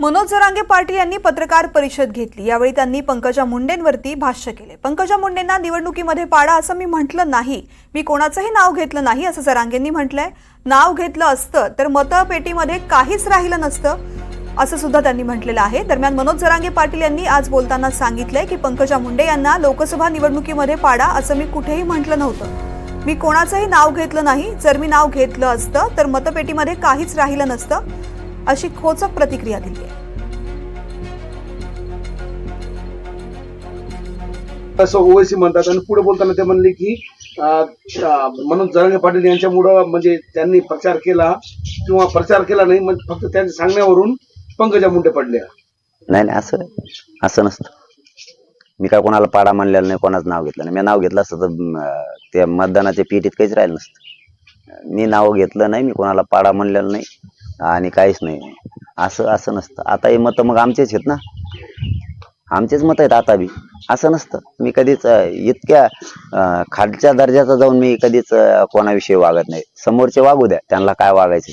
मनोज जरांगे पाटील यांनी पत्रकार परिषद घेतली. यावेळी त्यांनी पंकजा मुंडेंवरती भाष्य केले. पंकजा मुंडेंना निवडणुकीमध्ये पाडा असं मी म्हटलं नाही. मी कोणाचंही नाव घेतलं नाही असं जरांगेंनी म्हटलंय. नाव घेतलं असतं तर मतपेटीमध्ये काहीच राहिलं नसतं असं सुद्धा त्यांनी म्हटलेलं आहे. दरम्यान मनोज जरांगे पाटील यांनी आज बोलताना सांगितलंय की पंकजा मुंडे यांना लोकसभा निवडणुकीमध्ये पाडा असं मी कुठेही म्हटलं नव्हतं. मी कोणाचंही नाव घेतलं नाही. जर मी नाव घेतलं असतं तर मतपेटीमध्ये काहीच राहिलं नसतं. अशी खोचक प्रतिक्रिया दिली आहे. असं ओवैसी म्हणतात आणि पुढे बोलताना ते म्हणले की मनोज जरांगे पाटील यांच्यामुळं म्हणजे त्यांनी प्रचार केला किंवा प्रचार केला नाही म्हणजे फक्त त्यांच्या सांगण्यावरून पंकजा मुंडे पडल्या नाही नाही असं असं नसतं. मी काय कोणाला पाडा म्हणलेला नाही कोणाचं नाव घेतलं नाही. मी नाव घेतलं असतं तर त्या मतदानाच्या पिढीत काहीच राहिलं नसतं. मी नाव घेतलं नाही मी कोणाला पाडा म्हणलेलं नाही. आणि काहीच नाही. असं असं नसतं. आता हे मतं मग आमचेच आहेत ना. आमचेच मत आहेत आता बी. असं नसतं. मी कधीच इतक्या खालच्या दर्जाचा जाऊन मी कधीच कोणाविषयी वागत नाही. समोरचे वागू द्या. त्यांना काय वागायचे